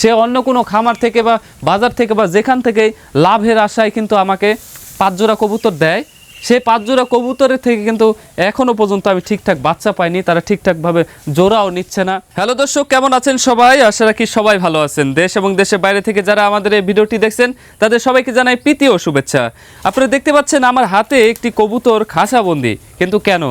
সে অন্য কোনো খামার থেকে বা বাজার থেকে বা যেখান থেকে লাভের আশায় কিন্তু আমাকে পাঁচ জোড়া কবুতর দেয়। সেই পাঁচ জোড়া কবুতরের থেকে কিন্তু এখনও পর্যন্ত আমি ঠিকঠাক বাচ্চা পাইনি, তারা ঠিকঠাকভাবে জোড়াও নিচ্ছে না। হ্যালো দর্শক, কেমন আছেন সবাই? আশা রাখি সবাই ভালো আছেন। দেশ এবং দেশের বাইরে থেকে যারা আমাদের এই ভিডিওটি দেখছেন, তাদের সবাইকে জানাই প্রীতি ও শুভেচ্ছা। আপনারা দেখতে পাচ্ছেন আমার হাতে একটি কবুতর খাঁচাবন্দি। কিন্তু কেন?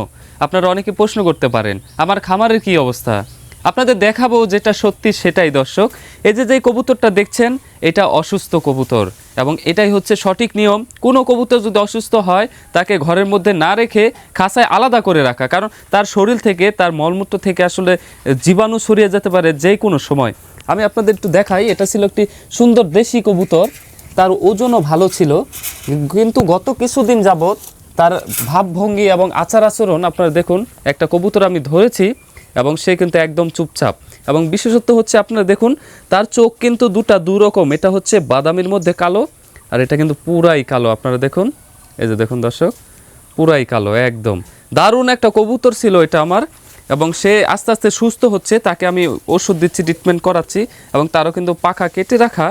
আপনারা অনেকে প্রশ্ন করতে পারেন, আমার খামারের কি অবস্থা? আপনাদের দেখাবো যেটা সত্যি সেটাই, দর্শক। এই যে যে কবুতরটা দেখছেন, এটা অসুস্থ কবুতর এবং এটাই হচ্ছে সঠিক নিয়ম। কোনো কবুতর যদি অসুস্থ হয়, তাকে ঘরের মধ্যে না রেখে খাসায় আলাদা করে রাখা। কারণ তার শরীর থেকে, তার মলমূত্র থেকে আসলে জীবাণু ছড়িয়ে যেতে পারে যে কোনো সময়। আমি আপনাদের একটু দেখাই, এটা ছিল একটি সুন্দর দেশি কবুতর। তার ওজনও ভালো ছিল। কিন্তু গত কিছুদিন যাবৎ তার ভাবভঙ্গি এবং আচার আচরণ, আপনারা দেখুন, একটা কবুতর আমি ধরেছি। এবং সে কিন্তু একদম চুপচাপ। এবং বিশেষত্ব হচ্ছে আপনারা দেখুন, তার চোখ কিন্তু দুটা দুরকম। এটা হচ্ছে বাদামির মধ্যে কালো আর এটা কিন্তু পুরাই কালো। আপনারা দেখুন, এই যে দেখুন দর্শক, পুরাই কালো একদম। দারুণ একটা কবুতর ছিল এটা আমার এবং সে আস্তে আস্তে সুস্থ হচ্ছে, তাকে আমি ওষুধ দিচ্ছি ট্রিটমেন্ট করাচ্ছি এবং তারও কিন্তু পাখা কেটে রাখা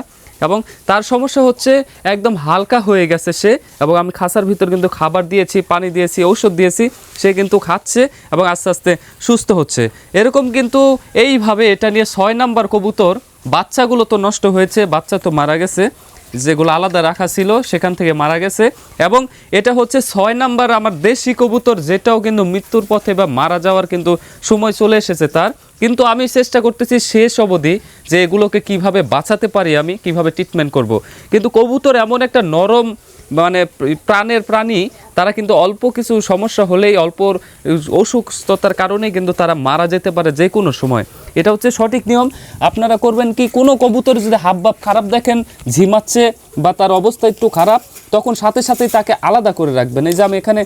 এবং তার সমস্যা হচ্ছে একদম হালকা হয়ে গেছে সে এবং আমি খাসার ভিতর কিন্তু খাবার দিয়েছি, পানি দিয়েছি, ঔষধ দিয়েছি, সে কিন্তু খাচ্ছে এবং আস্তে আস্তে সুস্থ হচ্ছে। এরকম কিন্তু এইভাবে এটা নিয়ে ছয় নাম্বার কবুতর, বাচ্চাগুলো তো নষ্ট হয়েছে, বাচ্চা তো মারা গেছে। যেগুলো আলাদা রাখা ছিল, সেখান থেকে মারা গেছে এবং এটা হচ্ছে ছয় নাম্বার আমার দেশি কবুতর, যেটাও কিন্তু মৃত্যুর পথে বা মারা যাওয়ার কিন্তু সময় চলে এসেছে তার কিন্তু আমি চেষ্টা করতেছি শেষ অবধি যে এগুলোকে কীভাবে বাঁচাতে পারি আমি, কীভাবে ট্রিটমেন্ট করব। কিন্তু কবুতর এমন একটা নরম মানে প্রাণের প্রাণী, তারা কিন্তু অল্প কিছু সমস্যা হলেই অল্প অসুস্থতার কারণেই কিন্তু তারা মারা যেতে পারে যে কোনো সময়। এটা হচ্ছে সঠিক নিয়ম। আপনারা করবেন কি, কোনো কবুতর যদি হাবভাব খারাপ দেখেন, ঝিমাচ্ছে বা তার অবস্থা একটু খারাপ, তখন সাথে সাথেই তাকে আলাদা করে রাখবেন। এই যে আমি এখানে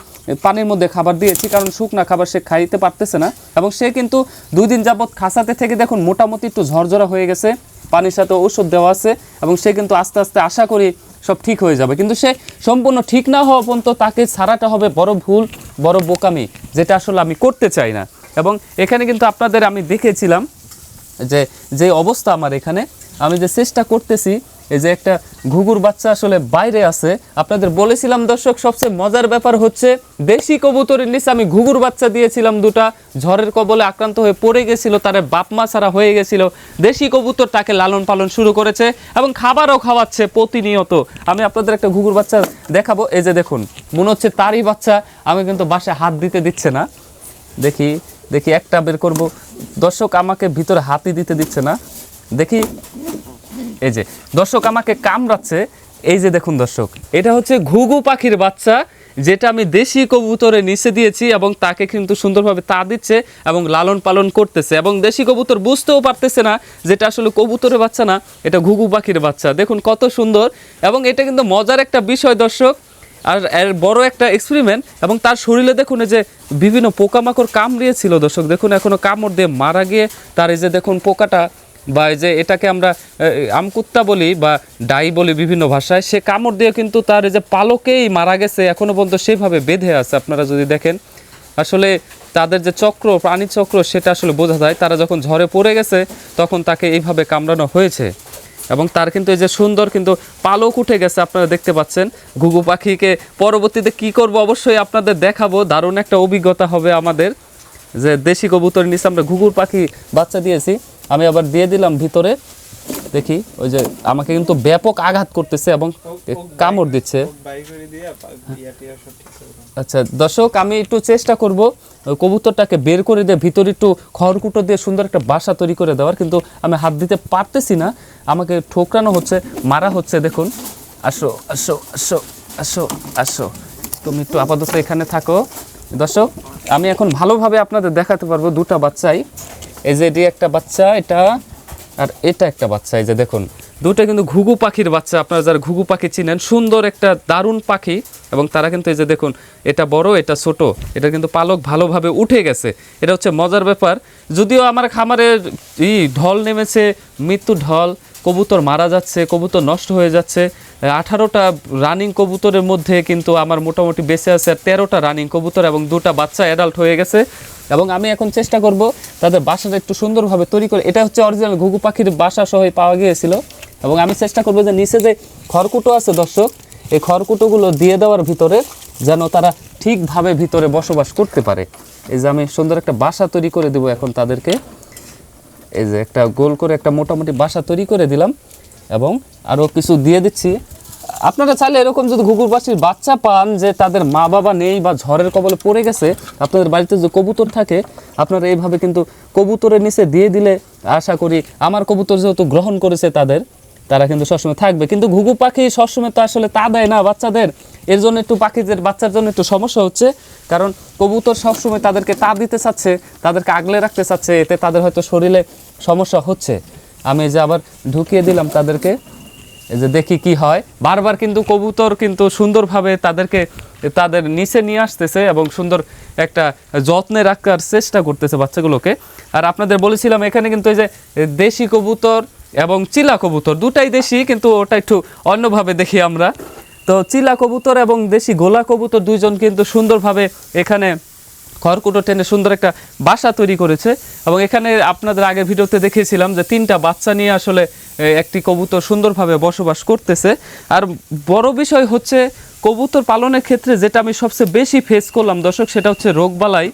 পানির মধ্যে খাবার দিয়েছি, কারণ শুকনা খাবার সে খাইতে পারতেছে না। এবং সে কিন্তু দুই দিন যাবৎ খাসাতে থেকে দেখুন মোটামুটি একটু ঝরঝরা হয়ে গেছে, পানির সাথে ওষুধ দেওয়া আছে, এবং সে কিন্তু আস্তে আস্তে আশা করি সব ঠিক হয়ে যাবে। কিন্তু সে সম্পূর্ণ ঠিক না হওয়া পর্যন্ত তাকে ছাড়াটা হবে বড় ভুল, বড় বোকামি, যেটা আসলে আমি করতে চাই না। এবং এখানে কিন্তু আপনাদের আমি দেখেছিলাম যে যে অবস্থা আমার এখানে। আমি যে চেষ্টা করতেছি এই যে একটা ঘুঘুর বাচ্চা আসলে বাইরে আছে, আপনাদের বলেছিলাম দর্শক, সবচেয়ে মজার ব্যাপার হচ্ছে দেশি কবুতরের নিচে আমি ঘুঘুর বাচ্চা দিয়েছিলাম দুটা, ঝড়ের কবলে আক্রান্ত হয়ে পড়ে গেছিল, তার বাপ মা ছাড়া হয়ে গেছিল। দেশি কবুতর তাকে লালন পালন শুরু করেছে এবং খাবারও খাওয়াচ্ছে প্রতিনিয়ত। আমি আপনাদের একটা ঘুঘুর বাচ্চা দেখাবো, এই যে দেখুন, মনে হচ্ছে তারই বাচ্চা, আমি কিন্তু বাসায় হাত দিতে দিচ্ছে না। দেখি দেখি একটা বের করব। দর্শক আমাকে ভিতরে হাতই দিতে দিচ্ছে না। দেখি এই যে, দর্শক আমাকে কামড়াচ্ছে। এই যে দেখুন দর্শক, এটা হচ্ছে ঘুঘু পাখির বাচ্চা, যেটা আমি দেশি কবুতরে নিচে দিয়েছি এবং তাকে কিন্তু সুন্দরভাবে তা দিচ্ছে এবং লালন পালন করতেছে এবং দেশি কবুতর বুঝতেও পারতেছে না যেটা আসলে কবুতরের বাচ্চা না, এটা ঘুঘু পাখির বাচ্চা। দেখুন কত সুন্দর এবং এটা কিন্তু মজার একটা বিষয় দর্শক, আর এর বড় একটা এক্সপেরিমেন্ট এবং তার শরীরে দেখুন যে বিভিন্ন পোকামাকড় কামড়িয়েছিল দর্শক, দেখুন এখনও কামড় দিয়ে মারা গিয়ে তার এই যে দেখুন পোকাটা বা এই যে এটাকে আমরা আমকুত্তা বলি বা ডাই বলি বিভিন্ন ভাষায়, সে কামড় দিয়ে কিন্তু তার এই যে পালকেই মারা গেছে এখনও পর্যন্ত সেভাবে বেঁধে আছে, আপনারা যদি দেখেন। আসলে তাদের যে চক্র, প্রাণী চক্র, সেটা আসলে বোঝা যায়, তারা যখন ঝড়ে পড়ে গেছে, তখন তাকে এইভাবে কামড়ানো হয়েছে। এবং তার কিন্তু এই যে সুন্দর কিন্তু পালক উঠে গেছে, আপনারা দেখতে পাচ্ছেন। ঘুঘু পাখিকে পরবর্তীতে কি করব অবশ্যই আপনাদের দেখাবো, দারুণ একটা অভিজ্ঞতা হবে আমাদের। যে দেশি কবুতর নিচে আমরা ঘুঘুর পাখি বাচ্চা দিয়েছি। আমি আবার দিয়ে দিলাম ভিতরে দেখি ওই যে আমাকে কিন্তু ব্যাপক আঘাত করতেছে এবং কামড় দিচ্ছে। আচ্ছা দর্শক আমি একটু চেষ্টা করব কবুতরটাকে বের করে দিয়ে ভিতরে একটু খড়কুটো দিয়ে সুন্দর একটা বাসা তৈরি করে দেওয়ার কিন্তু আমি হাত দিতে পারতেছি না। আমাকে ঠোকরানো হচ্ছে মারা হচ্ছে দেখুন। আসো আসো আসো আসো আসো। তুমি একটু আপাতত এখানে থাকো। দর্শক আমি এখন ভালোভাবে আপনাদের দেখাতে পারব দুটা বাচ্চাই। এই যে এটি একটা বাচ্চা, এটা আর এটা একটা বাচ্চা, এই যে দেখুন। দুটো কিন্তু ঘুঘু পাখির বাচ্চা, আপনারা যারা ঘুঘু পাখি চিনেন, সুন্দর একটা দারুণ পাখি, এবং তারা কিন্তু এই যে দেখুন, এটা বড়, এটা ছোট, এটা কিন্তু পালক ভালোভাবে উঠে গেছে। এটা হচ্ছে মজার ব্যাপার, যদিও আমার খামারের ই ঢল নেমেছে, মৃত্যু ঢল কবুতর মারা যাচ্ছে, কবুতর নষ্ট হয়ে যাচ্ছে। আঠারোটা রানিং কবুতরের মধ্যে কিন্তু আমার মোটামুটি বেঁচে আছে আর তেরোটা রানিং কবুতর এবং দুটা বাচ্চা অ্যাডাল্ট হয়ে গেছে। এবং আমি এখন চেষ্টা করব তাদের বাসাটা একটু সুন্দরভাবে তৈরি করে এটা হচ্ছে অরিজিনাল ঘুঘু পাখির বাসা সহ পাওয়া গিয়েছিল। এবং আমি চেষ্টা করব যে নিচে যে খড়কুটো আছে দর্শক, এই খড়কুটোগুলো দিয়ে দেওয়ার ভিতরে যেন তারা ঠিকভাবে ভিতরে বসবাস করতে পারে। এই যে আমি সুন্দর একটা বাসা তৈরি করে দেবো এখন তাদেরকে। এই যে একটা গোল করে একটা মোটামুটি বাসা তৈরি করে দিলাম এবং আরও কিছু দিয়ে দিচ্ছি। আপনারা চাইলে এরকম যদি ঘুঘুর বাসির বাচ্চা পান যে তাদের মা বাবা নেই বা ঝড়ের কবলে পড়ে গেছে, আপনাদের বাড়িতে যে কবুতর থাকে, আপনারা এইভাবে কিন্তু কবুতরের নিচে দিয়ে দিলে আশা করি আমার কবুতর যেহেতু গ্রহণ করেছে তাদের, তারা কিন্তু সবসময় থাকবে। কিন্তু ঘুঘু পাখি সবসময় তো আসলে তা দেয় না বাচ্চাদের। এর জন্য একটু পাখিদের, বাচ্চার জন্য একটু সমস্যা হচ্ছে। কারণ কবুতর সবসময় তাদেরকে তা দিতে চাচ্ছে, তাদেরকে আগলে রাখতে চাচ্ছে, এতে তাদের হয়তো শরীরে সমস্যা হচ্ছে। আমি যে আবার ঢুকিয়ে দিলাম তাদেরকে, এই যে দেখি কি হয়। বারবার কিন্তু কবুতর কিন্তু সুন্দরভাবে তাদেরকে, তাদের নিচে নিয়ে আসতেছে এবং সুন্দর একটা যত্নে রাখার চেষ্টা করতেছে বাচ্চাগুলোকে। আর আপনাদের বলেছিলাম, এখানে কিন্তু এই যে দেশি কবুতর এবং চিলা কবুতর, দুটাই দেশি, কিন্তু ওটা একটু অন্যভাবে দেখি আমরা। তো চিলা কবুতর এবং দেশি গোলা কবুতর দুইজন কিন্তু সুন্দরভাবে এখানে খড়কুটো টেনে সুন্দর একটা বাসা তৈরি করেছে। এবং এখানে আপনাদের আগে ভিডিওতে দেখিয়েছিলাম যে তিনটা বাচ্চা নিয়ে আসলে একটি কবুতর সুন্দরভাবে বসবাস করতেছে। আর বড় বিষয় হচ্ছে, কবুতর পালনের ক্ষেত্রে যেটা আমি সবচেয়ে বেশি ফেস করলাম দর্শক, সেটা হচ্ছে রোগবালাই।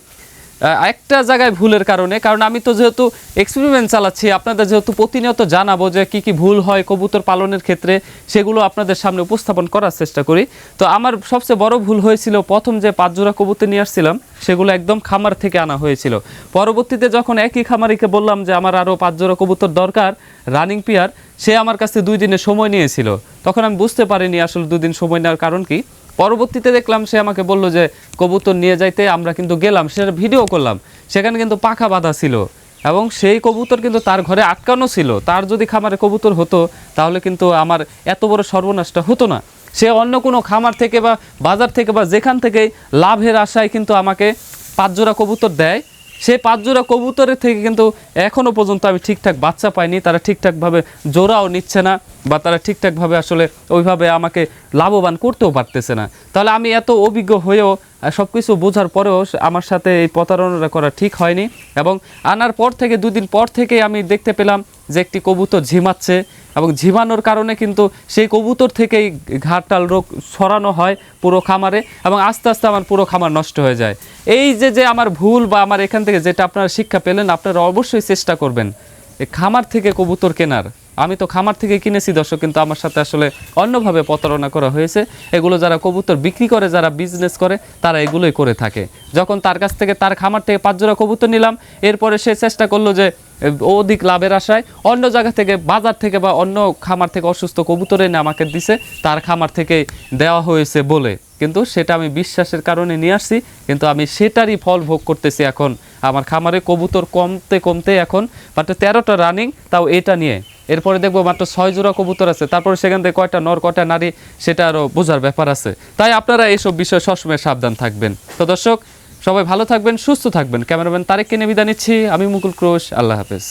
একটা জায়গায় ভুলের কারণে, কারণ আমি তো যেহেতু এক্সপেরিমেন্ট চালাচ্ছি, আপনাদের যেহেতু প্রতিনিয়ত জানাব যে কি কি ভুল হয় কবুতর পালনের ক্ষেত্রে, সেগুলো আপনাদের সামনে উপস্থাপন করার চেষ্টা করি। তো আমার সবচেয়ে বড় ভুল হয়েছিল, প্রথম যে পাঁচ জোড়া কবুতর নিয়ে আসছিলাম, সেগুলো একদম খামার থেকে আনা হয়েছিল। পরবর্তীতে যখন একই খামারিকে বললাম যে আমার আরও পাঁচ জোড়া কবুতর দরকার রানিং পিয়ার সে আমার কাছে দুই দিনের সময় নিয়েছিল। তখন আমি বুঝতে পারিনি আসলে দুদিন সময় নেওয়ার কারণ কি। পরবর্তীতে দেখলাম সে আমাকে বলল যে, কবুতর নিয়ে যাইতে আমরা কিন্তু গেলাম। সেটা ভিডিও করলাম। সেখানে কিন্তু পাখা বাঁধা ছিল এবং সেই কবুতর কিন্তু তার ঘরে আটকানো ছিল। তার যদি খামারে কবুতর হতো, তাহলে কিন্তু আমার এত বড় সর্বনাশটা হতো না। সে অন্য কোনো খামার থেকে বা বাজার থেকে বা যেখান থেকেই লাভের আশায় কিন্তু আমাকে পাঁচ জোড়া কবুতর দেয়। সেই পাঁচ জোড়া কবুতরের থেকে কিন্তু এখনও পর্যন্ত আমি ঠিকঠাক বাচ্চা পাইনি, তারা ঠিকঠাকভাবে জোড়াও নিচ্ছে না বা তারা ঠিকঠাকভাবে আসলে ওইভাবে আমাকে লাভবান করতেও পারতেছে না। তাহলে আমি এত অভিজ্ঞ হয়েও সব কিছু বোঝার পরেও আমার সাথে এই প্রতারণাটা করা ঠিক হয়নি এবং আনার পর থেকে, দুদিন পর থেকে আমি দেখতে পেলাম যে একটি কবুতর ঝিমাচ্ছে এবং ঝিমানোর কারণে কিন্তু সেই কবুতর থেকেই ঘাটাল রোগ ছড়ানো হয় পুরো খামারে এবং আস্তে আস্তে আমার পুরো খামার নষ্ট হয়ে যায়। এই যে যে আমার ভুল বা আমার এখান থেকে যেটা আপনারা শিক্ষা পেলেন, আপনারা অবশ্যই চেষ্টা করবেন। খামার থেকে কবুতর কেনার। আমি তো খামার থেকে কিনেছি, দর্শক, কিন্তু আমার সাথে আসলে অন্যভাবে প্রতারণা করা হয়েছে। এগুলো যারা কবুতর বিক্রি করে, যারা বিজনেস করে, তারা এগুলোই করে থাকে। যখন তার কাছ থেকে তার খামার থেকে পাঁচ জোড়া কবুতর নিলাম, এরপরে সে চেষ্টা করল যে অধিক লাভের আশায় অন্য জায়গা থেকে, বাজার থেকে বা অন্য খামার থেকে অসুস্থ কবুতর এনে আমাকে দিছে, তার খামার থেকে দেওয়া হয়েছে বলে। কিন্তু সেটা আমি বিশ্বাসের কারণে নিয়ে আসছি, কিন্তু আমি সেটারই ফল ভোগ করতেছি এখন। আমার খামারে কবুতর কমতে কমতে এখন মাত্র তেরোটা রানিং তাও এটা নিয়ে এরপরে দেখব মাত্র ছয় জোড়া কবুতর আছে। তারপরে সেখান থেকে কয়টা নর, কয়টা নারী, সেটা আরও বোঝার ব্যাপার আছে। তাই আপনারা এইসব বিষয়ে সবসময় সাবধান থাকবেন। তো দর্শক, সবাই ভালো থাকবেন, সুস্থ থাকবেন। ক্যামেরাম্যান তারেককে নিয়ে নিচ্ছি। আমি মুকুল ক্রোশ, আল্লাহ হাফেজ।